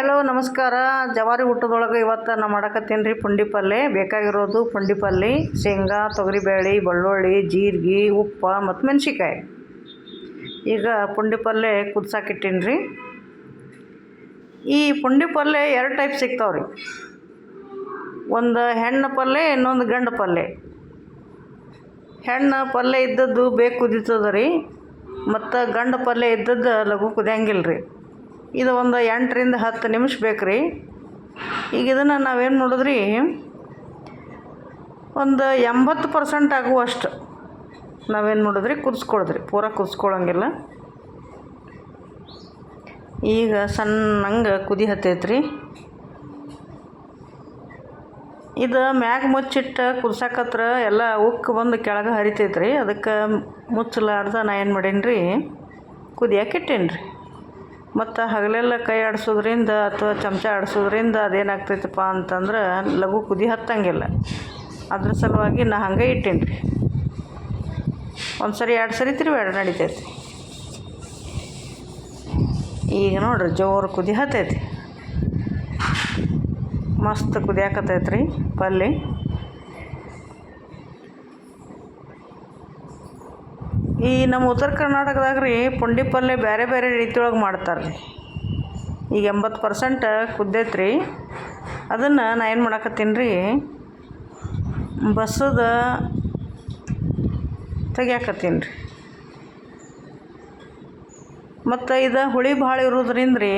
Hello, ನಮಸ್ಕಾರ. ಜವಾರಿ ಊಟದೊಳಗೆ ಇವತ್ತು ನಾ ಮಾಡಕತ್ತೀನಿ ರೀ ಪುಂಡಿ ಪಲ್ಯ ಬೇಕಾಗಿರೋದು ಪುಂಡಿ ಪಲ್ಯ ಶೇಂಗಾ, ತೊಗರಿಬೇಳೆ, ಬೆಳ್ಳುಳ್ಳಿ, ಜೀರಿಗೆ, ಉಪ್ಪು ಮತ್ತು ಮೆಣಸಿಕಾಯಿ ಈಗ ಪುಂಡಿ ಕುದ್ಸಾಕಿಟ್ಟೀನಿ ರೀ. ಈ ಪುಂಡಿ ಪಲ್ಲೆ ಎರಡು ಟೈಪ್ ಸಿಗ್ತಾವೆ ರೀ. ಒಂದು ಹೆಣ್ಣು ಪಲ್ಲೆ, ಇನ್ನೊಂದು ಗಂಡು ಪಲ್ಯ ಹೆಣ್ಣು ಪಲ್ಯ ಇದ್ದದ್ದು ಬೇಗ ಕುದೀತದ ರೀ. ಮತ್ತು ಗಂಡು ಪಲ್ಯ ಇದ್ದದ್ದು ಲಘು ಕುದಿಯಂಗಿಲ್ಲ ರೀ ಇದು ಒಂದು ಎಂಟರಿಂದ ಹತ್ತು ನಿಮಿಷ ಬೇಕು ರೀ. ಈಗ ಇದನ್ನು ನಾವೇನು ನೋಡಿದ್ರಿ? ಒಂದು ಎಂಬತ್ತು ಪರ್ಸೆಂಟ್ ಆಗುವಷ್ಟು ನಾವೇನು ನೋಡಿದ್ರಿ? ಕುದಿಸ್ಕೊಳದ್ರಿ. ಪೂರ ಕುದಿಸ್ಕೊಳಂಗಿಲ್ಲ. ಈಗ ಸಣ್ಣಂಗೆ ಕುದಿ ಹತ್ತೈತ್ರಿ. ಇದು ಮ್ಯಾಗ ಮುಚ್ಚಿಟ್ಟು ಕುದಿಸಾಕತ್ರ ಎಲ್ಲ ಉಕ್ಕು ಬಂದು ಕೆಳಗೆ ಹರಿತೈತೆ ರೀ ಅದಕ್ಕೆ ಮುಚ್ಚಲಾರ್ದ ನಾ ಏನು ಮಾಡೀನಿ ರೀ ಕುದಿಯಕ್ಕೆ ಇಟ್ಟೀನಿ ರೀ ಮತ್ತು ಹಗಲೆಲ್ಲ ಕೈ ಆಡಿಸೋದ್ರಿಂದ ಅಥವಾ ಚಮಚ ಆಡಿಸೋದ್ರಿಂದ ಅದೇನಾಗ್ತೈತಪ್ಪ ಅಂತಂದ್ರೆ ಲಘು ಕುದಿ ಹತ್ತಂಗಿಲ್ಲ. ಅದ್ರ ಸಲುವಾಗಿ ನಾ ಹಂಗೆ ಇಟ್ಟೀನಿ. ರೀ ಒಂದು ಸರಿ ಎರಡು ಸರಿ ತಿರುವಾಡ ನಡಿತೈತಿ. ಈಗ ನೋಡ್ರಿ ಜೋರು ಕುದಿ ಹತ್ತೈತಿ. ಮಸ್ತ್ ಕುದಿಯಾಕತ್ತೈತೆ ರೀ ಪಲ್ಯ ಈ ನಮ್ಮ ಉತ್ತರ ಕರ್ನಾಟಕದಾಗ ರೀ ಪುಂಡಿ ಪಲ್ಯ ಬೇರೆ ಬೇರೆ ರೀತಿಯೊಳಗೆ ಮಾಡ್ತಾರೆ ರೀ ಈಗ ಎಂಬತ್ತು ಪರ್ಸೆಂಟ್ ಕುದ್ದೈತೆ ರೀ ಅದನ್ನು ನಾ ಏನು ಮಾಡಾಕತ್ತೀನಿ ರೀ ಬಸದ ತೆಗಿಯಾಕತ್ತೀನಿ ರೀ ಮತ್ತು ಇದು ಹುಳಿ ಭಾಳ ಇರೋದ್ರಿಂದ ರೀ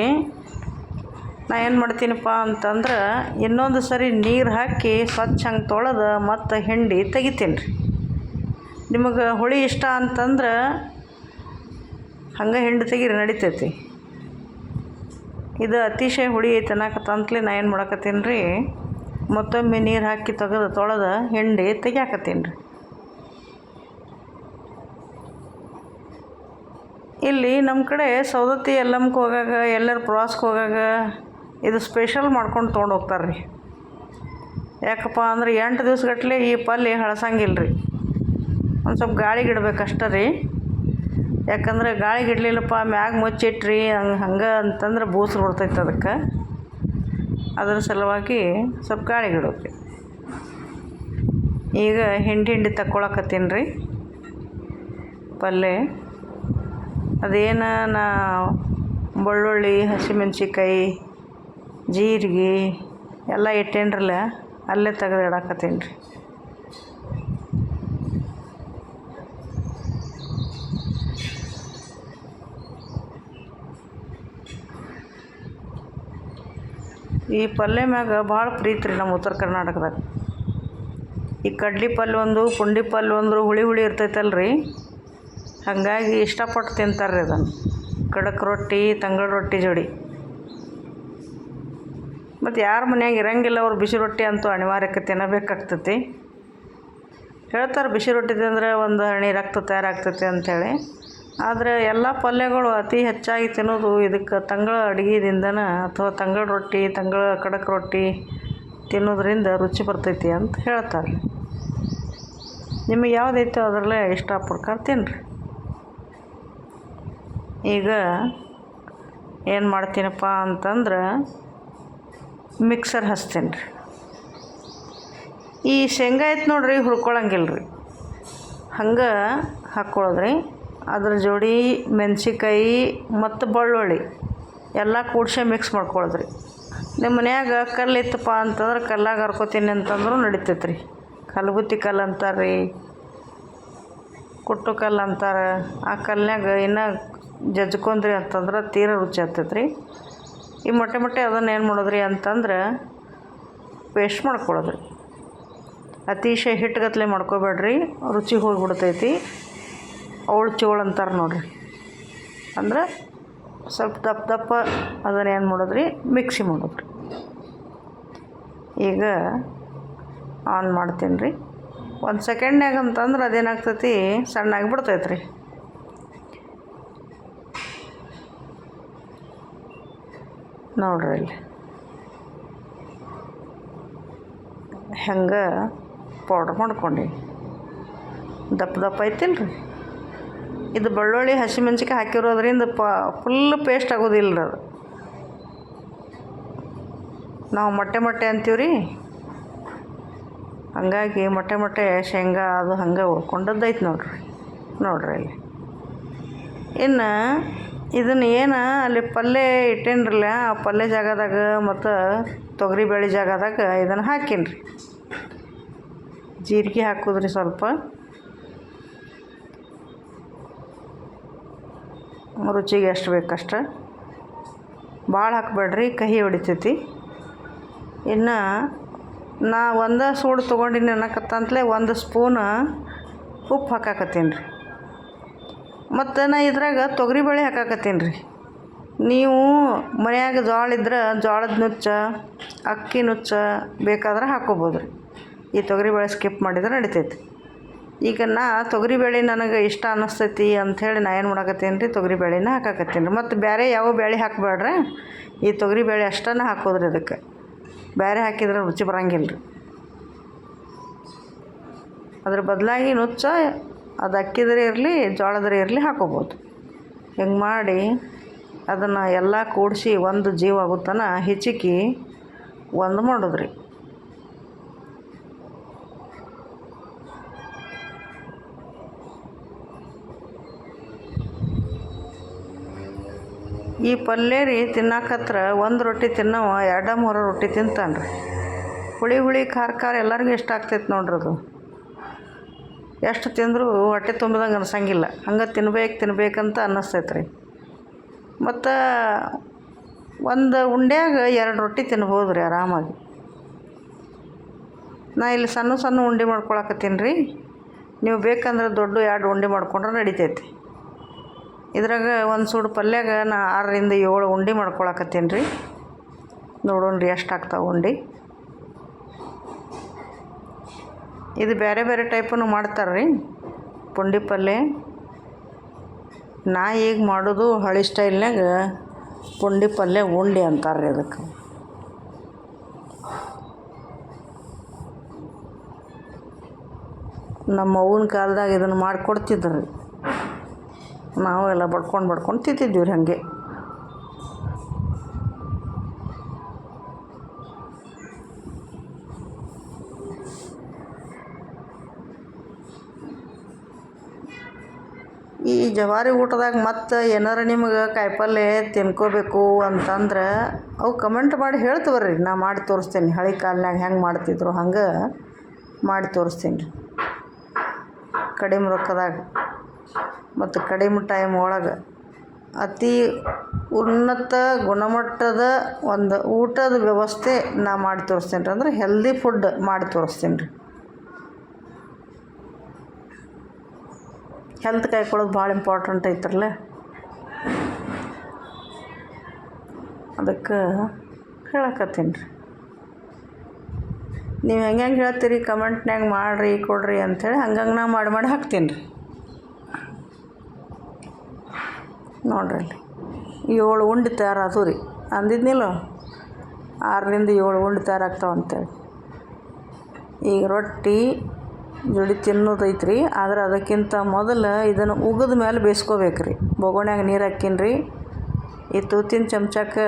ನಾ ಏನು ಮಾಡ್ತೀನಪ್ಪ ಅಂತಂದ್ರೆ ಇನ್ನೊಂದು ಸರಿ ನೀರು ಹಾಕಿ ಸ್ವಚ್ಛ ಹಂಗೆ ತೊಳೆದು ಮತ್ತು ಹಿಂಡಿ ತೆಗಿತೀನಿ ರೀ ನಿಮಗೆ ಹುಳಿ ಇಷ್ಟ ಅಂತಂದ್ರೆ ಹಂಗೆ ಹಿಂಡಿ ತೆಗೀರಿ ನಡಿತೈತಿ. ಇದು ಅತಿಶಯ ಹುಳಿ ಐತೆ ಅನ್ನಕತ್ತಂತಲೇ ನಾ ಏನು ಮಾಡಕತ್ತೀನಿ ರೀ ಮತ್ತೊಮ್ಮೆ ನೀರು ಹಾಕಿ ತೆಗೆದು ತೊಳೆದು ಹಿಂಡಿ ತೆಗಿಯಾಕತ್ತೀನಿ ರೀ ಇಲ್ಲಿ ನಮ್ಮ ಕಡೆ ಸೌದತ್ತಿ ಎಲ್ಲಮ್ಗೆ ಹೋಗಾಗ, ಎಲ್ಲರ ಪ್ರವಾಸಕ್ಕೆ ಹೋಗಾಗ ಇದು ಸ್ಪೆಷಲ್ ಮಾಡ್ಕೊಂಡು ತೊಗೊಂಡು ಹೋಗ್ತಾರೆ ರೀ ಯಾಕಪ್ಪ ಅಂದ್ರೆ ಎಂಟು ದಿವ್ಸಗಟ್ಲೆ ಈ ಪಲ್ಯ ಹಳಸಂಗಿಲ್ಲ ರೀ ಒಂದು ಸ್ವಲ್ಪ ಗಾಳಿಗೆ ಇಡ್ಬೇಕು ರೀ. ಯಾಕಂದ್ರೆ ಗಾಳಿಗೆ ಇಡಲಿಲ್ಲಪ್ಪ, ಮ್ಯಾಗ ಮುಚ್ಚಿಟ್ರಿ, ಹಂಗೆ ಹಂಗೆ ಅಂತಂದ್ರೆ ಬೂಸ್ರು ಬರ್ತೈತೆ ಅದಕ್ಕೆ. ಅದರ ಸಲುವಾಗಿ ಸ್ವಲ್ಪ ಗಾಳಿಗೆ ಇಡೋಕೆ ಈಗ ಹಿಂಡಿ ಹಿಂಡಿ ತಕ್ಕೊಳಕತ್ತೀನಿ ರೀ. ಪಲ್ಯ ಅದೇನು ನಾ ಬೆಳ್ಳುಳ್ಳಿ ಹಸಿಮೆಣ್ಸಿಕಾಯಿ ಜೀರಿಗೆ ಎಲ್ಲ ಇಟ್ಟೇನ್ರಲ್ಲ, ಅಲ್ಲೇ ತೆಗೆದು ಇಡಾಕತ್ತೀನಿ ರೀ. ಈ ಪಲ್ಯ ಮ್ಯಾಗ ಭಾಳ ಪ್ರೀತಿ ರೀ ನಮ್ಮ ಉತ್ತರ ಕರ್ನಾಟಕದಾಗ. ಈ ಕಡ್ಲಿ ಪಲ್ಯ ಒಂದು, ಪುಂಡಿ ಪಲ್ಯ ಒಂದು ಹುಳಿ ಹುಳಿ ಇರ್ತೈತಲ್ಲ ರೀ ಹಾಗಾಗಿ ಇಷ್ಟಪಟ್ಟು ತಿಂತಾರೆ ರೀ ಅದನ್ನು. ಖಡಕ್ ರೊಟ್ಟಿ ತಂಗಳ ರೊಟ್ಟಿ ಜೋಡಿ. ಮತ್ತು ಯಾರ ಮನ್ಯಾಗ ಇರಂಗಿಲ್ಲ ಅವ್ರು ಬಿಸಿ ರೊಟ್ಟಿ ಅಂತೂ ಅನಿವಾರ್ಯಕ್ಕೆ ತಿನ್ನಬೇಕಾಗ್ತೈತಿ. ಹೇಳ್ತಾರೆ ಬಿಸಿ ರೊಟ್ಟಿ ತಿಂದರೆ ಒಂದು ಹಣಿ ರಕ್ತ ತಯಾರಾಗ್ತೈತಿ ಅಂಥೇಳಿ ಆದರೆ ಎಲ್ಲ ಪಲ್ಯಗಳು ಅತಿ ಹೆಚ್ಚಾಗಿ ತಿನ್ನೋದು ಇದಕ್ಕೆ ತಂಗಳ ಅಡುಗೆದಿಂದನ ಅಥವಾ ತಂಗಳ ರೊಟ್ಟಿ, ತಂಗಳ ಖಡಕ್ ರೊಟ್ಟಿ ತಿನ್ನೋದ್ರಿಂದ ರುಚಿ ಬರ್ತೈತಿ ಅಂತ ಹೇಳ್ತಾರೆ. ನಿಮಗೆ ಯಾವುದೈತೋ ಅದರಲ್ಲೇ ಇಷ್ಟಪಡ್ಕಾರ ತಿನ್ನಿರಿ ಈಗ ಏನು ಮಾಡ್ತೀನಪ್ಪ ಅಂತಂದ್ರೆ ಮಿಕ್ಸರ್ ಹಚ್ತೀನಿ ರೀ ಈ ಶೇಂಗಾ ಐತೆ ನೋಡ್ರಿ ಹುರ್ಕೊಳಂಗಿಲ್ಲ ರೀ ಹಂಗೆ ಹಾಕ್ಕೊಳ್ಳೋದ್ರಿ ಅದ್ರ ಜೋಡಿ ಮೆಣ್ಸಿಕಾಯಿ ಮತ್ತು ಬೆಳ್ಳುಳ್ಳಿ ಎಲ್ಲ ಕೂಡ್ಸೆ ಮಿಕ್ಸ್ ಮಾಡ್ಕೊಳ್ಳೋದ್ರಿ ನಿಮ್ಮ ಮನ್ಯಾಗ ಕಲ್ಲು ಇತ್ತಪ್ಪ ಅಂತಂದ್ರೆ ಕಲ್ಲಾಗ ಹರ್ಕೋತೀನಿ ಅಂತಂದ್ರೂ ನಡಿತೈತೆ ರೀ ಕಲ್ಗುತ್ತಿ ಕಲ್ಲು ಅಂತಾರೆ ರೀ ಕುಟ್ಟು ಕಲ್ಲು ಅಂತಾರೆ, ಆ ಕಲ್ನ್ಯಾಗ ಇನ್ನೂ ಜಜ್ಕೊಂದ್ರಿ ಅಂತಂದ್ರೆ ತೀರ ರುಚಿ ಆಗ್ತೈತೆ ರೀ ಈ ಮೊಟ್ಟೆ ಮೊಟ್ಟೆ ಅದನ್ನು ಏನು ಮಾಡೋದ್ರಿ ಅಂತಂದ್ರೆ ಪೇಸ್ಟ್ ಮಾಡ್ಕೊಳ್ಳೋದ್ರಿ ಅತಿಶಯ ಹಿಟ್ಟುಗತ್ಲೆ ಮಾಡ್ಕೋಬೇಡ್ರಿ, ರುಚಿ ಹೋಗಿಬಿಡ್ತೈತಿ. ಅವಳು ಚೋಳು ಅಂತಾರೆ ನೋಡ್ರಿ. ಅಂದ್ರೆ ಸ್ವಲ್ಪ ದಪ್ಪ ದಪ್ಪ ಅದನ್ನು ಏನು ಮಾಡೋದ್ರಿ? ಮಿಕ್ಸಿ ಮಾಡೋದ್ರಿ. ಈಗ ಆನ್ ಮಾಡ್ತೀನಿ ರೀ ಒಂದು ಸೆಕೆಂಡ್ನಾಗ ಅಂತಂದ್ರೆ ಅದೇನಾಗ್ತೈತಿ? ಸಣ್ಣಾಗಿ ಬಿಡ್ತೈತೆ ರೀ ನೋಡ್ರಿ ಇಲ್ಲಿ. ಹೆಂಗೆ ಪೌಡ್ರ್ ಮಾಡ್ಕೊಂಡು. ದಪ್ಪ ದಪ್ಪ ಐತಿಲ್ಲ ರೀ ಇದು ಬೆಳ್ಳುಳ್ಳಿ ಹಸಿಮೆಣ್ಸಿಕಾಯಿ ಹಾಕಿರೋದ್ರಿಂದ ಪ ಫುಲ್ ಪೇಸ್ಟ್ ಆಗೋದಿಲ್ಲ ರೀ ಅದು. ನಾವು ಮೊಟ್ಟೆ ಮೊಟ್ಟೆ ಅಂತೀವಿ ರೀ ಹಂಗಾಗಿ ಮೊಟ್ಟೆ ಮೊಟ್ಟೆ, ಶೇಂಗಾ, ಅದು ಹಂಗೆ ಉಳ್ಕೊಂಡದ್ದೈತೆ ನೋಡ್ರಿ ನೋಡ್ರಿ ಅಲ್ಲಿ. ಇನ್ನು ಇದನ್ನು ಏನು ಅಲ್ಲಿ ಪಲ್ಯ ಇಟ್ಟೇನ್ರಲ್ಲ, ಆ ಪಲ್ಯ ಜಾಗದಾಗ ಮತ್ತು ತೊಗರಿ ಬೇಳೆ ಜಾಗದಾಗ ಇದನ್ನು ಹಾಕೀನಿ ರೀ ಜೀರಿಗೆ ಹಾಕುದ್ರಿ ಸ್ವಲ್ಪ. ರುಚಿಗೆ ಎಷ್ಟು ಬೇಕಷ್ಟು. ಭಾಳ ಹಾಕ್ಬೇಡ್ರಿ, ಕಹಿ ಹೊಡಿತೈತಿ. ಇನ್ನು ನಾ ಒಂದು ಸೂಡು ತೊಗೊಂಡಿನಿ ಅನ್ನಕತ್ತಂತಲೇ ಒಂದು ಸ್ಪೂನ್ ಉಪ್ಪು ಹಾಕಾಕತ್ತೀನಿ ರೀ. ಮತ್ತು ನಾ ಇದ್ರಾಗ ತೊಗರಿಬೇಳೆ ಹಾಕಾಕತ್ತೀನಿ ರೀ. ನೀವು ಮನೆಯಾಗ ಜೋಳ ಇದ್ರೆ ಜೋಳದ ನುಚ್ಚ, ಅಕ್ಕಿ ನುಚ್ಚ ಬೇಕಾದ್ರೆ ಹಾಕ್ಕೊಬೋದು ರೀ. ಈ ತೊಗರಿಬೇಳೆ ಸ್ಕಿಪ್ ಮಾಡಿದ್ರೆ ನಡಿತೈತಿ. ಈಗ ನಾ ತೊಗರಿಬೇಳೆ ನನಗೆ ಇಷ್ಟ ಅನ್ನಿಸ್ತೈತಿ ಅಂಥೇಳಿ ನಾ ಏನು ಮಾಡಕತ್ತೀನಿ ರೀ? ತೊಗರಿಬೇಳೆನ ಹಾಕಾಕತ್ತೀನಿ ರೀ. ಮತ್ತು ಬೇರೆ ಯಾವ ಬೇಳೆ ಹಾಕಬೇಡ್ರಿ? ಈ ತೊಗರಿಬೇಳೆ ಅಷ್ಟನ್ನು ಹಾಕೋದ್ರಿ ಅದಕ್ಕೆ. ಬೇರೆ ಹಾಕಿದ್ರೆ ರುಚಿ ಬರಂಗಿಲ್ಲ ರೀ. ಅದ್ರ ಬದಲಾಗಿ ನುಚ್ಚ, ಅದು ಅಕ್ಕಿದ್ರೆ ಇರಲಿ, ಜೋಳದ್ರೆ ಇರಲಿ ಹಾಕೋಬೋದು. ಹಿಂಗೆ ಮಾಡಿ ಅದನ್ನು ಎಲ್ಲ ಕೂಡಿಸಿ ಒಂದು ಜೀವ ಆಗುತ್ತನ ಹೆಚ್ಚಿಕ್ಕಿ ಒಂದು ಮಾಡೋದ್ರಿ. ಈ ಪಲ್ಯ ರೀ ತಿನ್ನಾಕತ್ರ ಒಂದು ರೊಟ್ಟಿ ತಿನ್ನವ ಎರಡ ಮೂರು ರೊಟ್ಟಿ ತಿಂತಾನೆ ರೀ ಹುಳಿ ಹುಳಿ ಖಾರ ಖಾರ ಎಲ್ಲರಿಗೂ ಇಷ್ಟ ಆಗ್ತೈತೆ ನೋಡ್ರಿ ಅದು. ಎಷ್ಟು ತಿಂದರೂ ಹೊಟ್ಟೆ ತುಂಬಿದಂಗೆ ಅನ್ಸಂಗಿಲ್ಲ. ಹಂಗೆ ತಿನ್ಬೇಕು ತಿನ್ಬೇಕಂತ ಅನ್ನಿಸ್ತೈತೆ ರೀ ಮತ್ತು ಒಂದು ಉಂಡ್ಯಾಗ ಎರಡು ರೊಟ್ಟಿ ತಿನ್ಬೋದು ರೀ ಆರಾಮಾಗಿ. ನಾ ಇಲ್ಲಿ ಸಣ್ಣ ಸಣ್ಣ ಉಂಡೆ ಮಾಡ್ಕೊಳಕತ್ತೀನಿ ರೀ. ನೀವು ಬೇಕಂದ್ರೆ ದೊಡ್ಡ ಎರಡು ಉಂಡೆ ಮಾಡ್ಕೊಂಡ್ರೆ ನಡಿತೈತಿ. ಇದ್ರಾಗ ಒಂದು ಸೂಡು ಪಲ್ಯಾಗ ನಾ ಆರರಿಂದ ಏಳು ಉಂಡೆ ಮಾಡ್ಕೊಳಕತ್ತೀನಿ ರೀ ನೋಡೋಣ ರೀ ಎಷ್ಟು ಆಗ್ತಾವೆ ಉಂಡೆ. ಇದು ಬೇರೆ ಬೇರೆ ಟೈಪನ್ನು ಮಾಡ್ತಾರೆ ರೀ ಪುಂಡಿ ಪಲ್ಯ. ನಾ ಈಗ ಮಾಡೋದು ಹಳೆ ಸ್ಟೈಲ್ನಾಗ ಪುಂಡಿ ಪಲ್ಯ ಉಂಡೆ ಅಂತಾರೆ ರೀ ಅದಕ್ಕೆ. ನಮ್ಮ ಅವ್ವನ ಕಾಲದಾಗ ಇದನ್ನು ಮಾಡಿಕೊಡ್ತಿದ್ರು. ನಾವು ಎಲ್ಲ ಬಡ್ಕೊಂಡು ಬಡ್ಕೊಂಡು ತಿಂತಿದ್ದೀವಿ ರೀ ಹಾಗೆ. ಈ ಜವಾರಿ ಊಟದಾಗ ಮತ್ತು ಏನಾರ ನಿಮ್ಗೆ ಕಾಯಿಪಲ್ಲೆ ತಿನ್ಕೋಬೇಕು ಅಂತಂದ್ರೆ ಅವು ಕಮೆಂಟ್ ಮಾಡಿ ಹೇಳ್ತವ್ರಿ. ನಾ ಮಾಡಿ ತೋರಿಸ್ತೀನಿ. ಹಳೆ ಕಾಲ್ನಾಗ ಹೆಂಗೆ ಮಾಡ್ತಿದ್ರು ಹಂಗೆ ಮಾಡಿ ತೋರಿಸ್ತೀನಿ ರೀ ಕಡಿಮೆ ರೊಕ್ಕದಾಗ. ಮತ್ತು ಕಡಿಮೆ ಟೈಮ್ ಒಳಗೆ ಅತಿ ಉನ್ನತ ಗುಣಮಟ್ಟದ ಒಂದು ಊಟದ ವ್ಯವಸ್ಥೆ ನಾ ಮಾಡಿ ತೋರಿಸ್ತೀನಿ ರೀ ಅಂದ್ರೆ ಹೆಲ್ದಿ ಫುಡ್ ಮಾಡಿ ತೋರಿಸ್ತೀನಿ ರೀ ಹೆಲ್ತ್ ಕಾಯ್ಕೊಳ್ಳೋದು ಭಾಳ ಇಂಪಾರ್ಟೆಂಟ್ ಐತ್ರಲ್ಲ ಅದಕ್ಕೆ ಹೇಳಕತ್ತೀನಿ ರೀ ನೀವು ಹೆಂಗೆ ಹೆಂಗೆ ಹೇಳ್ತೀರಿ? ಕಮೆಂಟ್ನ್ಯಾಗ ಮಾಡಿರಿ, ಕೊಡ್ರಿ ಅಂಥೇಳಿ ಹಂಗಂಗೆ ನಾ ಮಾಡಿ ಮಾಡಿ ಹಾಕ್ತೀನಿ ರೀ ನೋಡ್ರಿ ಏಳು ಉಂಡೆ ತಯಾರಾದವು ರೀ. ಅಂದಿದ್ನಿಲ್ಲ. ಆರರಿಂದ ಏಳು ಉಂಡೆ ತಯಾರಾಗ್ತಾವೆ ಅಂತೇಳಿ. ಈಗ ರೊಟ್ಟಿ ಜೋಡಿ ತಿನ್ನೋದೈತೆ ರೀ ಆದ್ರೆ ಅದಕ್ಕಿಂತ ಮೊದಲು ಇದನ್ನು ಉಗಿದ ಮೇಲೆ ಬೇಯಿಸ್ಕೋಬೇಕು ರೀ. ಬೊಗೋಣ್ಯಾಗ ನೀರು ಹಾಕೀನಿ ರೀ. ಈ ತೂತಿನ ಚಮಚಕ್ಕೆ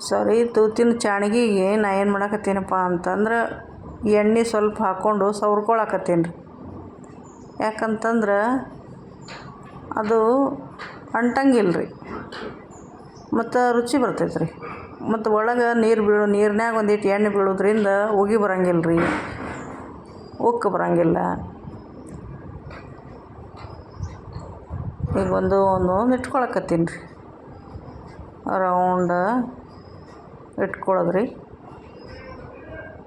ಸಾರಿ ತೂತಿನ ಚಾಣಿಗೆಗೆ ನಾ ಏನು ಮಾಡಾಕತ್ತೀನಪ್ಪ ಅಂತಂದ್ರೆ ಎಣ್ಣೆ ಸ್ವಲ್ಪ ಹಾಕ್ಕೊಂಡು ಸವ್ರ್ಕೊಳಕತ್ತೀನಿ ರೀ. ಯಾಕಂತಂದ್ರೆ ಅದು ಅಂಟಂಗಿಲ್ಲ ರೀ ಮತ್ತು ರುಚಿ ಬರ್ತೈತೆ ರೀ ಮತ್ತು ಒಳಗೆ ನೀರು ಬೀಳು, ನೀರ್ನ್ಯಾಗ ಒಂದಿಟ್ಟು ಎಣ್ಣೆ ಬೀಳೋದ್ರಿಂದ ಉಗಿ ಬರಂಗಿಲ್ಲ ರೀ ಉಕ್ಕು ಬರಂಗಿಲ್ಲ. ಈಗ ಒಂದು ಒಂದು ಒಂದು ಇಟ್ಕೊಳಕತ್ತೀನಿ. ರೀ ರೌಂಡ ಇಟ್ಕೊಳ್ಳೋದು ರೀ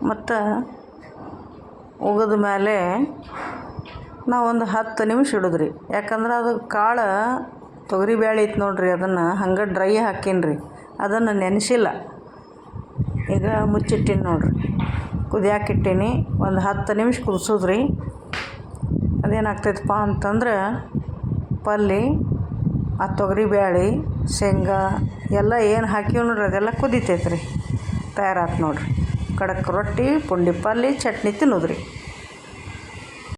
ಮತ್ತು ಉಗಿದ ಮೇಲೆ ನಾವು ಒಂದು ಹತ್ತು ನಿಮಿಷ ಇಡೋದು ರೀ ಯಾಕಂದ್ರೆ ಅದು ಕಾಳು ತೊಗರಿ ಬೇಳೆ ಇತ್ತು ನೋಡಿರಿ, ಅದನ್ನು ಹಂಗೆ ಡ್ರೈ ಹಾಕೀನಿ ರೀ ಅದನ್ನು ನೆನೆಸಿಲ್ಲ. ಈಗ ಮುಚ್ಚಿಟ್ಟೀನಿ ನೋಡಿರಿ. ಕುದಿಯಾಕಿಟ್ಟೀನಿ. ಒಂದು ಹತ್ತು ನಿಮಿಷ ಕುದಿಸೋದು ರೀ ಅದೇನಾಗ್ತೈತಪ್ಪ ಅಂತಂದ್ರೆ ಪಲ್ಲಿ, ಆ ತೊಗರಿ ಬ್ಯಾಳಿ, ಶೇಂಗಾ ಎಲ್ಲ ಏನು ಹಾಕಿವ್ ನೋಡ್ರಿ, ಅದೆಲ್ಲ ಕುದಿತೈತೆ ರೀ ತಯಾರಾತು ನೋಡ್ರಿ. ಕಡಕ್ ರೊಟ್ಟಿ, ಪುಂಡಿ ಪಲ್ಯ ಚಟ್ನಿ ತಿನ್ನೋದು ರೀ